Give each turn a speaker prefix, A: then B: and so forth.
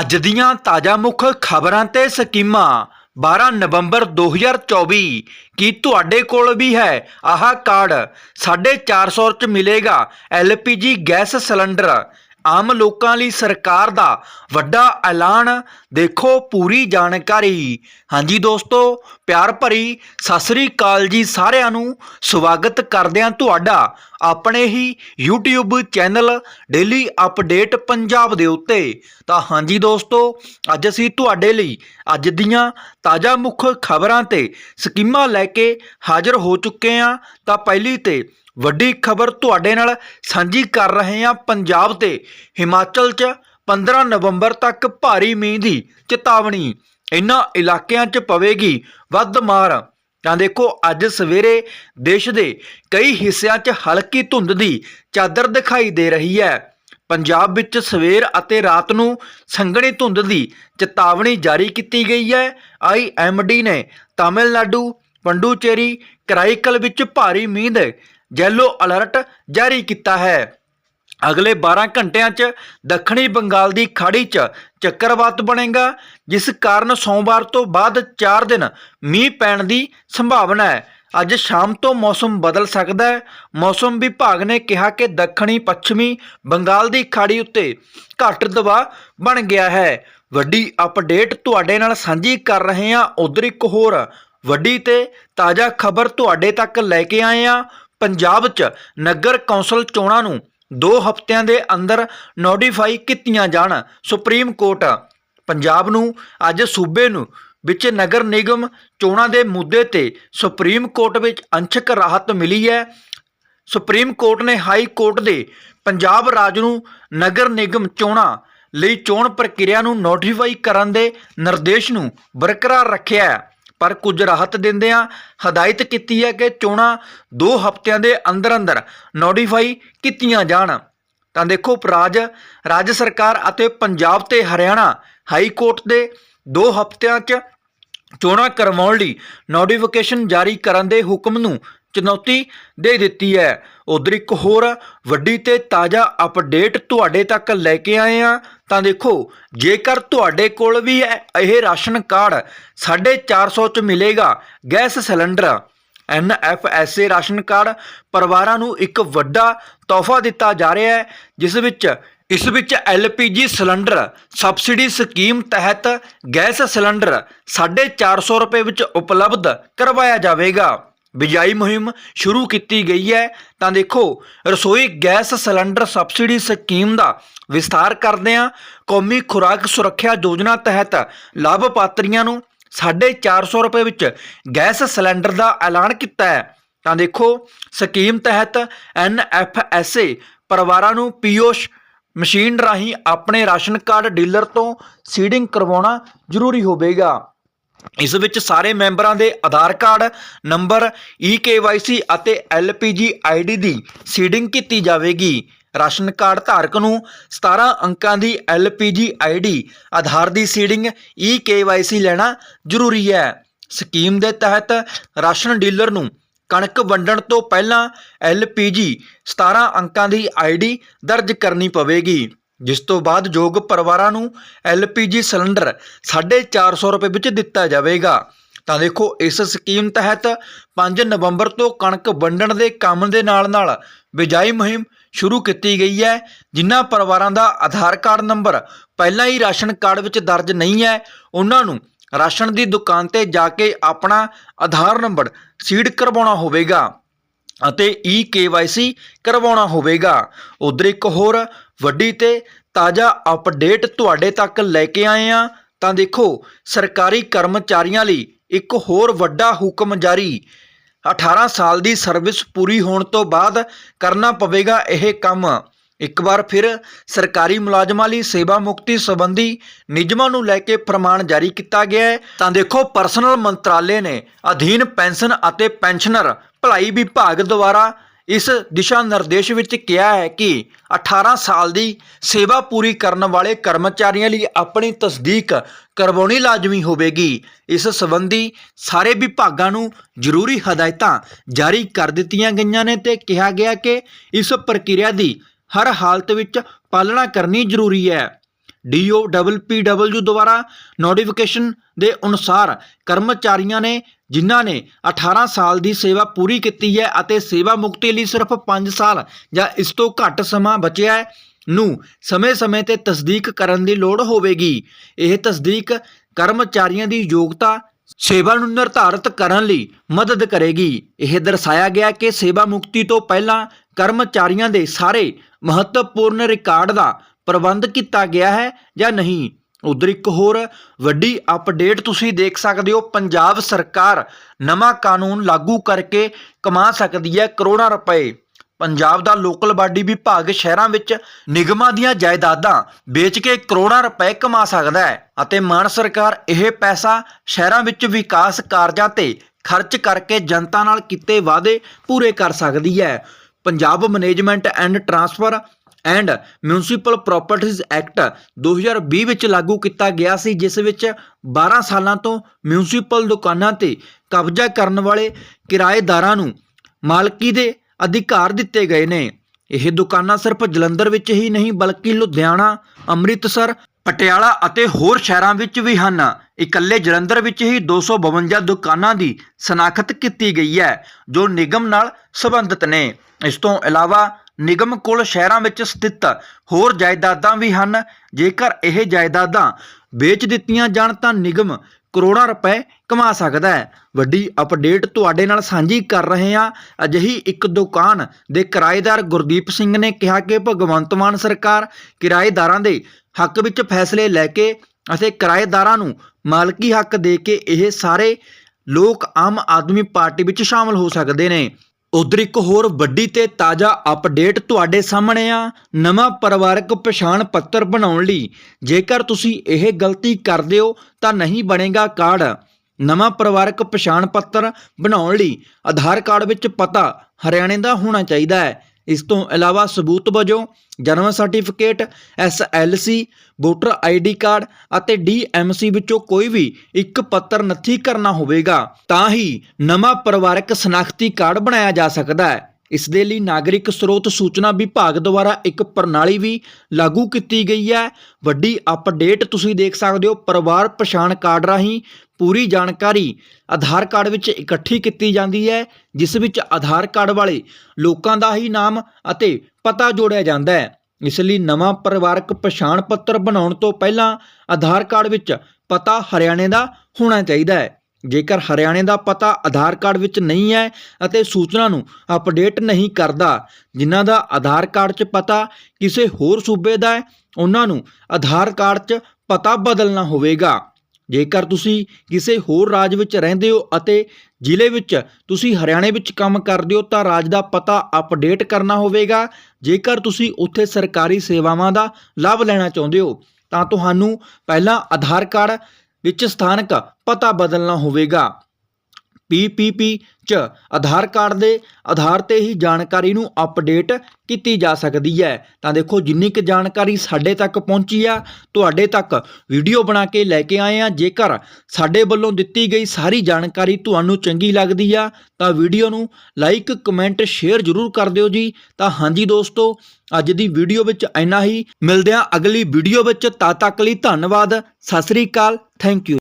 A: ਅੱਜ ਦੀਆਂ ਤਾਜ਼ਾ ਮੁੱਖ ਖਬਰਾਂ ਤੇ ਸਕੀਮਾਂ। 12 ਨਵੰਬਰ 2024 ਕੀ ਤੁਹਾਡੇ ਕੋਲ ਵੀ ਹੈ? ਆਹ ਕਾਰਡ 450 ਚ ਮਿਲੇਗਾ। LPG gas cylinder. ਆਮ ਲੋਕਾਂ ਲਈ ਸਰਕਾਰ ਦਾ ਵੱਡਾ ਐਲਾਨ, ਦੇਖੋ ਪੂਰੀ ਜਾਣਕਾਰੀ। ਹਾਂਜੀ ਦੋਸਤੋ, ਪਿਆਰ ਭਰੀ ਸਤਿ ਸ੍ਰੀ ਅਕਾਲ ਜੀ ਸਾਰਿਆਂ ਨੂੰ। ਸਵਾਗਤ ਕਰਦੇ ਹਾਂ ਤੁਹਾਡਾ ਆਪਣੇ ਹੀ YouTube channel daily update Punjab ਦੇ ਉੱਤੇ। ਤਾਂ ਹਾਂਜੀ ਦੋਸਤੋ, ਅੱਜ ਅਸੀਂ ਤੁਹਾਡੇ ਲਈ ਅੱਜ ਦੀਆਂ ਤਾਜ਼ਾ ਮੁੱਖ ਖਬਰਾਂ ਤੇ ਸਕੀਮਾਂ ਲੈ ਕੇ ਹਾਜ਼ਰ ਹੋ ਚੁੱਕੇ ਹਾਂ। ਤਾਂ ਪਹਿਲੀ ਤੇ ਵੱਡੀ ਖਬਰ ਤੁਹਾਡੇ ਨਾਲ ਸਾਂਝੀ ਕਰ ਰਹੇ ਹਾਂ ਪੰਜਾਬ ਤੇ। ਹਿਮਾਚਲ 'ਚ 15 ਨਵੰਬਰ ਤੱਕ ਭਾਰੀ ਮੀਂਹ ਦੀ ਚੇਤਾਵਨੀ। ਇਨ੍ਹਾਂ ਇਲਾਕਿਆਂ 'ਚ ਪਵੇਗੀ ਵੱਧ ਮਾਰ। ਤਾਂ ਦੇਖੋ, ਅੱਜ ਸਵੇਰੇ ਦੇਸ਼ ਦੇ ਕਈ ਹਿੱਸਿਆਂ 'ਚ ਹਲਕੀ ਧੁੰਦ ਦੀ ਚਾਦਰ ਦਿਖਾਈ ਦੇ ਰਹੀ ਹੈ। ਪੰਜਾਬ ਵਿੱਚ ਸਵੇਰ ਅਤੇ ਰਾਤ ਨੂੰ ਸੰਘਣੀ ਧੁੰਦ ਦੀ ਚੇਤਾਵਨੀ ਜਾਰੀ ਕੀਤੀ ਗਈ ਹੈ। ਆਈਐਮਡੀ ਨੇ ਤਾਮਿਲਨਾਡੂ, ਪੰਡੂਚੇਰੀ, ਕਰਾਈਕਲ ਵਿੱਚ ਭਾਰੀ ਮੀਂਹ ਦੇ ਯੈਲੋ ਅਲਰਟ ਜਾਰੀ ਕੀਤਾ ਹੈ। ਅਗਲੇ 12 ਘੰਟਿਆਂ 'ਚ ਦੱਖਣੀ ਬੰਗਾਲ ਦੀ ਖਾੜੀ 'ਚ ਚੱਕਰਵਾਤ ਬਣੇਗਾ, ਜਿਸ ਕਾਰਨ ਸੋਮਵਾਰ ਤੋਂ ਬਾਅਦ 4 ਦਿਨ ਮੀਂਹ ਪੈਣ ਦੀ ਸੰਭਾਵਨਾ ਹੈ। ਅੱਜ ਸ਼ਾਮ ਤੋਂ ਮੌਸਮ ਬਦਲ ਸਕਦਾ ਹੈ। ਮੌਸਮ ਵਿਭਾਗ ਨੇ ਕਿਹਾ ਕਿ ਦੱਖਣੀ, ਪੱਛਮੀ ਬੰਗਾਲ ਦੀ ਖਾੜੀ ਉੱਤੇ ਘੱਟ ਦਬਾਅ ਬਣ ਗਿਆ ਹੈ। ਵੱਡੀ ਅਪਡੇਟ ਤੁਹਾਡੇ ਨਾਲ ਸਾਂਝੀ ਕਰ ਰਹੇ ਹਾਂ। ਉਧਰ ਇੱਕ ਹੋਰ ਵੱਡੀ ਤੇ ਤਾਜ਼ਾ ਖਬਰ ਤੁਹਾਡੇ ਤੱਕ ਲੈ ਕੇ ਆਏ ਹਾਂ। ਪੰਜਾਬ 'ਚ ਨਗਰ ਕੌਂਸਲ ਚੋਣਾਂ ਨੂੰ 2 ਹਫ਼ਤਿਆਂ ਦੇ ਅੰਦਰ ਨੋਟੀਫਾਈ ਕੀਤੀਆਂ ਜਾਣ, ਸੁਪਰੀਮ ਕੋਰਟ। ਪੰਜਾਬ ਨੂੰ ਅੱਜ ਸੂਬੇ ਨੂੰ ਵਿੱਚ ਨਗਰ ਨਿਗਮ ਚੋਣਾਂ ਦੇ ਮੁੱਦੇ ਤੇ ਸੁਪਰੀਮ ਕੋਰਟ ਵਿੱਚ ਅੰਸ਼ਕ ਰਾਹਤ ਮਿਲੀ ਹੈ। ਸੁਪਰੀਮ ਕੋਰਟ ਨੇ ਹਾਈ ਕੋਰਟ ਦੇ ਪੰਜਾਬ ਰਾਜ ਨੂੰ ਨਗਰ ਨਿਗਮ ਚੋਣਾਂ ਲਈ ਚੋਣ ਪ੍ਰਕਿਰਿਆ ਨੂੰ ਨੋਟੀਫਾਈ ਕਰਨ ਦੇ ਨਿਰਦੇਸ਼ ਨੂੰ ਬਰਕਰਾਰ ਰੱਖਿਆ ਹੈ। ਪਰ ਕੁਝ ਰਾਹਤ ਦਿੰਦਿਆਂ ਹਦਾਇਤ ਕੀਤੀ ਹੈ ਕਿ ਚੋਣਾਂ 2 ਹਫ਼ਤਿਆਂ ਦੇ ਅੰਦਰ ਅੰਦਰ ਨੋਟੀਫਾਈ ਕੀਤੀਆਂ ਜਾਣ। ਤਾਂ ਦੇਖੋ, ਰਾਜ ਰਾਜ ਸਰਕਾਰ ਅਤੇ ਪੰਜਾਬ ਤੇ ਹਰਿਆਣਾ ਹਾਈ ਕੋਰਟ ਦੇ 2 ਹਫ਼ਤਿਆਂ 'ਚ ਚੋਣਾਂ ਕਰਵਾਉਣ ਲਈ ਨੋਟੀਫਿਕੇਸ਼ਨ ਜਾਰੀ ਕਰਨ ਦੇ ਹੁਕਮ ਨੂੰ ਚੁਣੌਤੀ ਦੇ ਦਿੱਤੀ ਹੈ। ਉਧਰ ਇੱਕ ਹੋਰ ਵੱਡੀ ਤੇ ਤਾਜ਼ਾ ਅਪਡੇਟ ਤੁਹਾਡੇ ਤੱਕ ਲੈ ਕੇ ਆਏ ਆ ਤਾਂ ਦੇਖੋ, ਜੇਕਰ ਤੁਹਾਡੇ ਕੋਲ ਵੀ ਇਹ ਰਾਸ਼ਨ ਕਾਰਡ 450 ਚ ਮਿਲੇਗਾ, gas cylinder NFSA ration card, ਪਰਿਵਾਰਾਂ ਨੂੰ ਇੱਕ ਵੱਡਾ ਤੋਹਫਾ ਦਿੱਤਾ ਜਾ ਰਿਹਾ ਹੈ, ਜਿਸ ਵਿੱਚ, ਇਸ ਵਿੱਚ ਐਲਪੀਜੀ ਸਿਲੰਡਰ, ਸਬਸਿਡੀ ਸਕੀਮ ਤਹਿਤ ਗੈਸ ਸਿਲੰਡਰ 450 ਰੁਪਏ ਵਿੱਚ ਉਪਲਬਧ ਕਰਵਾਇਆ ਜਾਵੇਗਾ। ਬਿਜਾਈ ਮੁਹਿੰਮ ਸ਼ੁਰੂ ਕੀਤੀ ਗਈ ਹੈ। ਤਾਂ ਦੇਖੋ, ਰਸੋਈ ਗੈਸ ਸਿਲੰਡਰ ਸਬਸਿਡੀ ਸਕੀਮ ਦਾ ਵਿਸਥਾਰ ਕਰਦੇ ਹਾਂ। ਕੌਮੀ ਖੁਰਾਕ ਸੁਰੱਖਿਆ ਯੋਜਨਾ ਤਹਿਤ ਲਾਭਪਾਤਰੀਆਂ ਨੂੰ 450 ਰੁਪਏ ਵਿੱਚ ਗੈਸ ਸਿਲੰਡਰ ਦਾ ਐਲਾਨ ਕੀਤਾ ਹੈ। ਤਾਂ ਦੇਖੋ, ਸਕੀਮ ਤਹਿਤ ਐਨਐਫਐਸਏ ਪਰਿਵਾਰਾਂ ਨੂੰ ਪੀਓਸ਼ ਮਸ਼ੀਨ ਰਾਹੀਂ ਆਪਣੇ ਰਾਸ਼ਨ ਕਾਰਡ ਡੀਲਰ ਤੋਂ ਸੀਡਿੰਗ ਕਰਵਾਉਣਾ ਜ਼ਰੂਰੀ ਹੋਵੇਗਾ। ਇਸ ਵਿੱਚ ਸਾਰੇ ਮੈਂਬਰਾਂ ਦੇ ਆਧਾਰ ਕਾਰਡ, ਨੰਬਰ EKYC ਅਤੇ LPG ID ਦੀ ਸੀਡਿੰਗ ਕੀਤੀ ਜਾਵੇਗੀ। ਰਾਸ਼ਨ ਕਾਰਡ ਧਾਰਕ ਨੂੰ 17 ਅੰਕਾਂ ਦੀ LPG ID ਆਧਾਰ ਦੀ ਸੀਡਿੰਗ EKYC ਲੈਣਾ ਜ਼ਰੂਰੀ ਹੈ। ਸਕੀਮ ਦੇ ਤਹਿਤ ਰਾਸ਼ਨ ਡੀਲਰ ਨੂੰ ਕਣਕ ਵੰਡਣ ਤੋਂ ਪਹਿਲਾਂ LPG 17 ਅੰਕਾਂ ਦੀ ID ਦਰਜ ਕਰਨੀ ਪਵੇਗੀ। ਜਿਸ ਤੋਂ ਬਾਅਦ ਯੋਗ ਪਰਿਵਾਰਾਂ ਨੂੰ LPG ਸਿਲੰਡਰ 450 ਰੁਪਏ ਵਿੱਚ ਦਿੱਤਾ ਜਾਵੇਗਾ। ਤਾਂ ਦੇਖੋ, ਇਸ ਸਕੀਮ ਤਹਿਤ 5 ਨਵੰਬਰ ਤੋਂ ਕਣਕ ਵੰਡਣ ਦੇ ਕੰਮ ਦੇ ਨਾਲ-ਨਾਲ ਬਿਜਾਈ ਮੁਹਿੰਮ ਸ਼ੁਰੂ ਕੀਤੀ ਗਈ ਹੈ, ਜਿਨ੍ਹਾਂ ਪਰਿਵਾਰਾਂ ਦਾ ਆਧਾਰ ਕਾਰਡ ਨੰਬਰ ਪਹਿਲਾਂ ਹੀ ਰਾਸ਼ਨ ਕਾਰਡ ਵਿੱਚ ਦਰਜ ਨਹੀਂ ਹੈ, ਉਹਨਾਂ ਨੂੰ ਰਾਸ਼ਨ ਦੀ ਦੁਕਾਨ ਤੇ ਜਾ ਕੇ ਆਪਣਾ ਆਧਾਰ ਨੰਬਰ ਸੀਡ ਕਰਵਾਉਣਾ ਹੋਵੇਗਾ ਅਤੇ ਈ EKYC ਕਰਵਾਉਣਾ ਹੋਵੇਗਾ। ਉਧਰ ਇੱਕ ਹੋਰ ਵੱਡੀ ਤੇ ਤਾਜ਼ਾ ਅਪਡੇਟ ਤੁਹਾਡੇ ਤੱਕ ਲੈ ਕੇ ਆਏ ਆ ਤਾਂ ਦੇਖੋ, ਸਰਕਾਰੀ ਕਰਮਚਾਰੀਆਂ ਲਈ ਇੱਕ ਹੋਰ ਵੱਡਾ ਹੁਕਮ ਜਾਰੀ। 18 ਸਾਲ ਦੀ ਸਰਵਿਸ ਪੂਰੀ ਹੋਣ ਤੋਂ ਬਾਅਦ ਕਰਨਾ ਪਵੇਗਾ ਇਹ ਕੰਮ। ਇੱਕ ਵਾਰ ਫਿਰ ਸਰਕਾਰੀ ਮੁਲਾਜ਼ਮਾਂ ਲਈ ਸੇਵਾ ਮੁਕਤੀ ਸੰਬੰਧੀ ਨਿਯਮਾਂ ਨੂੰ ਲੈ ਕੇ ਫਰਮਾਨ ਜਾਰੀ ਕੀਤਾ ਗਿਆ ਹੈ। ਤਾਂ ਦੇਖੋ ਪਰਸਨਲ ਮੰਤਰਾਲੇ ਨੇ ਅਧੀਨ ਪੈਨਸ਼ਨ ਅਤੇ ਪੈਨਸ਼ਨਰ ਭਲਾਈ ਵਿਭਾਗ ਦੁਆਰਾ ਇਸ ਦਿਸ਼ਾ ਨਿਰਦੇਸ਼ ਵਿੱਚ ਕਿਹਾ ਹੈ ਕਿ 18 ਸਾਲ ਦੀ ਸੇਵਾ ਪੂਰੀ ਕਰਨ ਵਾਲੇ ਕਰਮਚਾਰੀਆਂ ਲਈ ਆਪਣੀ ਤਸਦੀਕ ਕਰਵਾਉਣੀ ਲਾਜ਼ਮੀ ਹੋਵੇਗੀ। ਇਸ ਸੰਬੰਧੀ ਸਾਰੇ ਵਿਭਾਗਾਂ ਨੂੰ ਜ਼ਰੂਰੀ ਹਦਾਇਤਾਂ ਜਾਰੀ ਕਰ ਦਿੱਤੀਆਂ ਗਈਆਂ ਨੇ ਤੇ ਕਿਹਾ ਗਿਆ ਕਿ ਇਸ ਪ੍ਰਕਿਰਿਆ ਦੀ ਹਰ ਹਾਲਤ ਵਿੱਚ ਪਾਲਣਾ ਕਰਨੀ ਜ਼ਰੂਰੀ ਹੈ। DOPPW ਦੁਆਰਾ ਨੋਟੀਫਿਕੇਸ਼ਨ ਦੇ ਅਨੁਸਾਰ ਕਰਮਚਾਰੀਆਂ ਨੇ ਜਿਨ੍ਹਾਂ ਨੇ 18 ਸਾਲ ਦੀ ਸੇਵਾ ਪੂਰੀ ਕੀਤੀ ਹੈ ਅਤੇ ਸੇਵਾ ਮੁਕਤੀ ਲਈ ਸਿਰਫ 5 ਸਾਲ ਜਾਂ ਇਸ ਤੋਂ ਘੱਟ ਸਮਾਂ ਬਚਿਆ ਹੈ, ਨੂੰ ਸਮੇਂ-ਸਮੇਂ ਤੇ ਤਸਦੀਕ ਕਰਨ ਦੀ ਲੋੜ ਹੋਵੇਗੀ। ਇਹ ਤਸਦੀਕ ਕਰਮਚਾਰੀਆਂ ਦੀ ਯੋਗਤਾ, ਸੇਵਾ ਨੂੰ ਨਿਰਧਾਰਤ ਕਰਨ ਲਈ ਮਦਦ ਕਰੇਗੀ। ਇਹ ਦਰਸਾਇਆ ਗਿਆ ਕਿ ਸੇਵਾ ਮੁਕਤੀ ਤੋਂ ਪਹਿਲਾਂ ਕਰਮਚਾਰੀਆਂ ਦੇ ਸਾਰੇ ਮਹੱਤਵਪੂਰਨ ਰਿਕਾਰਡ ਦਾ ਪ੍ਰਬੰਧ ਕੀਤਾ ਗਿਆ ਹੈ ਜਾਂ ਨਹੀਂ। ਉਧਰ ਇੱਕ ਹੋਰ ਵੱਡੀ ਅਪਡੇਟ ਤੁਸੀਂ ਦੇਖ ਸਕਦੇ ਹੋ, ਪੰਜਾਬ ਸਰਕਾਰ ਨਵਾਂ ਕਾਨੂੰਨ ਲਾਗੂ ਕਰਕੇ ਕਮਾ ਸਕਦੀ ਹੈ ਕਰੋੜਾਂ ਰੁਪਏ। ਪੰਜਾਬ ਦਾ ਲੋਕਲ ਬਾਡੀ ਵਿਭਾਗ ਸ਼ਹਿਰਾਂ ਵਿੱਚ ਨਿਗਮਾਂ ਦੀਆਂ ਜਾਇਦਾਦਾਂ ਵੇਚ ਕੇ ਕਰੋੜਾਂ ਰੁਪਏ ਕਮਾ ਸਕਦਾ ਹੈ ਅਤੇ ਮਾਨ ਸਰਕਾਰ ਇਹ ਪੈਸਾ ਸ਼ਹਿਰਾਂ ਵਿੱਚ ਵਿਕਾਸ ਕਾਰਜਾਂ ਤੇ ਖਰਚ ਕਰਕੇ ਜਨਤਾ ਨਾਲ ਕੀਤੇ ਵਾਅਦੇ ਪੂਰੇ ਕਰ ਸਕਦੀ ਹੈ। Punjab management and transfer and municipal properties act 2020 ਵਿੱਚ ਲਾਗੂ ਕੀਤਾ ਗਿਆ ਸੀ, ਜਿਸ ਵਿੱਚ 12 ਸਾਲਾਂ ਤੋਂ ਮਿਊਨਿਸਪਲ ਦੁਕਾਨਾਂ ਤੇ ਕਬਜ਼ਾ ਕਰਨ ਵਾਲੇ ਕਿਰਾਏਦਾਰਾਂ ਨੂੰ ਮਾਲਕੀ ਦੇ ਅਧਿਕਾਰ ਦਿੱਤੇ ਗਏ ਨੇ। ਇਹ ਦੁਕਾਨਾਂ ਸਿਰਫ ਜਲੰਧਰ ਵਿੱਚ ਹੀ ਨਹੀਂ, ਬਲਕਿ ਲੁਧਿਆਣਾ, ਅੰਮ੍ਰਿਤਸਰ, ਪਟਿਆਲਾ ਅਤੇ ਹੋਰ ਸ਼ਹਿਰਾਂ ਵਿੱਚ ਵੀ ਹਨ। ਇਕੱਲੇ ਜਲੰਧਰ ਵਿੱਚ ਹੀ 252 ਦੁਕਾਨਾਂ ਦੀ ਸਨਾਖਤ ਕੀਤੀ ਗਈ ਹੈ, ਜੋ ਨਿਗਮ ਨਾਲ ਸੰਬੰਧਿਤ ਨੇ। ਇਸ ਤੋਂ ਇਲਾਵਾ ਨਿਗਮ ਕੋਲ ਸ਼ਹਿਰਾਂ ਵਿੱਚ ਸਥਿਤ ਹੋਰ ਜਾਇਦਾਦਾਂ ਵੀ ਹਨ। ਜੇਕਰ ਇਹ ਜਾਇਦਾਦਾਂ ਵੇਚ ਦਿੱਤੀਆਂ ਜਾਣ ਤਾਂ ਨਿਗਮ ਕਰੋੜਾਂ ਰੁਪਏ ਕਮਾ ਸਕਦਾ ਹੈ। ਵੱਡੀ ਅਪਡੇਟ ਤੁਹਾਡੇ ਨਾਲ ਸਾਂਝੀ ਕਰ ਰਹੇ ਹਾਂ। ਅਜਿਹੀ ਇੱਕ ਦੁਕਾਨ ਦੇ ਕਿਰਾਏਦਾਰ ਗੁਰਦੀਪ ਸਿੰਘ ਨੇ ਕਿਹਾ ਕਿ ਭਗਵੰਤ ਮਾਨ ਸਰਕਾਰ ਕਿਰਾਏਦਾਰਾਂ ਦੇ ਹੱਕ ਵਿੱਚ ਫੈਸਲੇ ਲੈ ਕੇ ਅਤੇ ਕਿਰਾਏਦਾਰਾਂ ਨੂੰ ਮਾਲਕੀ ਹੱਕ ਦੇ ਕੇ ਇਹ ਸਾਰੇ ਲੋਕ ਆਮ ਆਦਮੀ ਪਾਰਟੀ ਵਿੱਚ ਸ਼ਾਮਲ ਹੋ ਸਕਦੇ ਨੇ। ਉਧਰ ਇੱਕ ਹੋਰ ਵੱਡੀ ਤੇ ਤਾਜ਼ਾ ਅਪਡੇਟ ਤੁਹਾਡੇ ਸਾਹਮਣੇ ਆ। ਨਵਾਂ ਪਰਿਵਾਰਕ ਪਛਾਣ ਪੱਤਰ ਬਣਾਉਣ ਲਈ। ਜੇਕਰ ਤੁਸੀਂ ਇਹ ਗਲਤੀ ਕਰਦੇ ਹੋ, ਤਾਂ ਨਹੀਂ ਬਣੇਗਾ ਕਾਰਡ। ਨਵਾਂ ਪਰਿਵਾਰਕ ਪਛਾਣ ਪੱਤਰ ਬਣਾਉਣ ਲਈ ਆਧਾਰ ਕਾਰਡ ਵਿੱਚ ਪਤਾ ਹਰਿਆਣੇ ਦਾ ਹੋਣਾ ਚਾਹੀਦਾ ਹੈ। ਇਸ ਤੋਂ ਇਲਾਵਾ ਸਬੂਤ ਵਜੋਂ ਜਨਮ certificate SLC voter ID card ਅਤੇ ਡੀਐਮਸੀ ਵਿੱਚੋਂ ਕੋਈ ਵੀ ਇੱਕ ਪੱਤਰ ਨੱਥੀ ਕਰਨਾ ਹੋਵੇਗਾ, ਤਾਂ ਹੀ ਨਵਾਂ ਪਰਿਵਾਰਕ ਸ਼ਨਾਖਤੀ ਕਾਰਡ ਬਣਾਇਆ ਜਾ ਸਕਦਾ ਹੈ। ਇਸ ਦੇ ਲਈ ਨਾਗਰਿਕ ਸਰੋਤ ਸੂਚਨਾ ਵਿਭਾਗ ਦੁਆਰਾ ਇੱਕ ਪ੍ਰਣਾਲੀ ਵੀ ਲਾਗੂ ਕੀਤੀ ਗਈ ਹੈ। ਵੱਡੀ ਅਪਡੇਟ ਤੁਸੀਂ ਦੇਖ ਸਕਦੇ ਹੋ ਪਰਿਵਾਰ ਪਛਾਣ ਕਾਰਡ ਰਾਹੀਂ ਪੂਰੀ ਜਾਣਕਾਰੀ ਆਧਾਰ ਕਾਰਡ ਵਿੱਚ ਇਕੱਠੀ ਕੀਤੀ ਜਾਂਦੀ ਹੈ, ਜਿਸ ਵਿੱਚ ਆਧਾਰ ਕਾਰਡ ਵਾਲੇ ਲੋਕਾਂ ਦਾ ਹੀ ਨਾਮ ਅਤੇ ਪਤਾ ਜੋੜਿਆ ਜਾਂਦਾ ਹੈ। ਇਸ ਲਈ ਨਵਾਂ ਪਰਿਵਾਰਕ ਪਛਾਣ ਪੱਤਰ ਬਣਾਉਣ ਤੋਂ ਪਹਿਲਾਂ ਆਧਾਰ ਕਾਰਡ ਵਿੱਚ ਪਤਾ ਹਰਿਆਣੇ ਦਾ ਹੋਣਾ ਚਾਹੀਦਾ ਹੈ। ਜੇਕਰ ਹਰਿਆਣੇ ਦਾ ਪਤਾ ਆਧਾਰ ਕਾਰਡ ਵਿੱਚ ਨਹੀਂ ਹੈ ਅਤੇ ਸੂਚਨਾ ਨੂੰ ਅਪਡੇਟ ਨਹੀਂ ਕਰਦਾ, ਜਿਨ੍ਹਾਂ ਦਾ ਆਧਾਰ ਕਾਰਡ 'ਚ ਪਤਾ ਕਿਸੇ ਹੋਰ ਸੂਬੇ ਦਾ ਹੈ, ਉਹਨਾਂ ਨੂੰ ਆਧਾਰ ਕਾਰਡ 'ਚ ਪਤਾ ਬਦਲਣਾ ਹੋਵੇਗਾ। ਜੇਕਰ ਤੁਸੀਂ ਕਿਸੇ ਹੋਰ ਰਾਜ ਵਿੱਚ ਰਹਿੰਦੇ ਹੋ ਅਤੇ ਜ਼ਿਲ੍ਹੇ ਵਿੱਚ ਤੁਸੀਂ ਹਰਿਆਣੇ ਵਿੱਚ ਕੰਮ ਕਰਦੇ ਹੋ, ਤਾਂ ਰਾਜ ਦਾ ਪਤਾ ਅਪਡੇਟ ਕਰਨਾ ਹੋਵੇਗਾ। ਜੇਕਰ ਤੁਸੀਂ ਉੱਥੇ ਸਰਕਾਰੀ ਸੇਵਾਵਾਂ ਦਾ ਲਾਭ ਲੈਣਾ ਚਾਹੁੰਦੇ ਹੋ, ਤਾਂ ਤੁਹਾਨੂੰ ਪਹਿਲਾਂ ਆਧਾਰ ਕਾਰਡ ਵਿੱਚ ਸਥਾਨਕ ਪਤਾ ਬਦਲਣਾ ਹੋਵੇਗਾ। ਪੀਪੀਪੀ ਚ ਆਧਾਰ ਕਾਰਡ ਦੇ ਆਧਾਰ ਤੇ ਹੀ ਜਾਣਕਾਰੀ ਨੂੰ ਅਪਡੇਟ ਕੀਤੀ ਜਾ ਸਕਦੀ ਹੈ। ਤਾਂ ਦੇਖੋ, ਜਿੰਨੀ ਕੁ ਜਾਣਕਾਰੀ ਸਾਡੇ ਤੱਕ ਪਹੁੰਚੀ ਆ, ਤੁਹਾਡੇ ਤੱਕ ਵੀਡੀਓ ਬਣਾ ਕੇ ਲੈ ਕੇ ਆਏ ਆ। ਜੇਕਰ ਸਾਡੇ ਵੱਲੋਂ ਦਿੱਤੀ ਗਈ ਸਾਰੀ ਜਾਣਕਾਰੀ ਤੁਹਾਨੂੰ ਚੰਗੀ ਲੱਗਦੀ ਆ, ਤਾਂ ਵੀਡੀਓ ਨੂੰ ਲਾਈਕ, ਕਮੈਂਟ, ਸ਼ੇਅਰ ਜ਼ਰੂਰ ਕਰ ਦਿਓ ਜੀ। ਤਾਂ ਹਾਂਜੀ ਦੋਸਤੋ, ਅੱਜ ਦੀ ਵੀਡੀਓ ਵਿੱਚ ਇੰਨਾ ਹੀ। ਮਿਲਦੇ ਆ ਅਗਲੀ ਵੀਡੀਓ ਵਿੱਚ। ਤਦ ਤੱਕ ਲਈ ਧੰਨਵਾਦ। ਸਤਿ ਸ੍ਰੀ ਅਕਾਲ। Thank you.